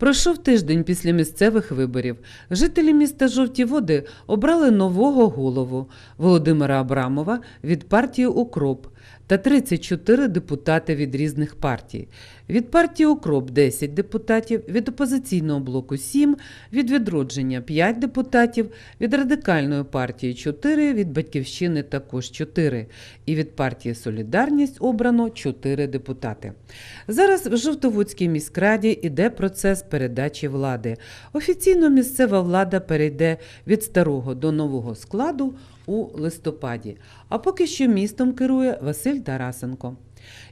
Пройшов тиждень після місцевих виборів. Жителі міста Жовті Води обрали нового голову Володимира Абрамова від партії Укроп та 34 депутати від різних партій. Від партії Укроп 10 депутатів, від опозиційного блоку 7, від відродження 5 депутатів, від радикальної партії 4, від батьківщини також 4 і від партії Солідарність обрано 4 депутати. Зараз в Жовтоводській міськраді іде процес передачі влади. Офіційно місцева влада перейде від старого до нового складу у листопаді. А поки що містом керує Василь Тарасенко.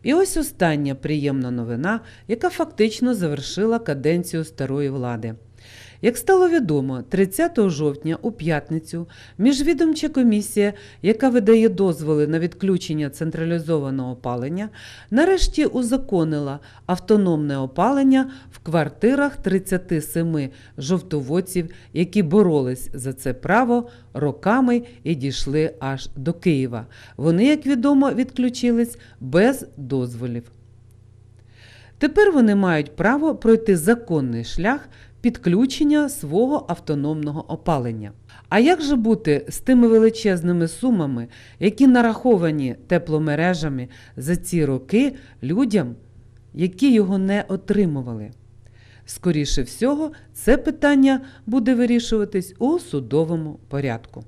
І ось остання приємна новина, яка фактично завершила каденцію старої влади. Як стало відомо, 30 жовтня у п'ятницю міжвідомча комісія, яка видає дозволи на відключення централізованого опалення, нарешті узаконила автономне опалення в квартирах 37 жовтоводців, які боролись за це право роками і дійшли аж до Києва. Вони, як відомо, відключились без дозволів. Тепер вони мають право пройти законний шлях підключення свого автономного опалення. А як же бути з тими величезними сумами, які нараховані тепломережами за ці роки людям, які його не отримували? Скоріше всього, це питання буде вирішуватись у судовому порядку.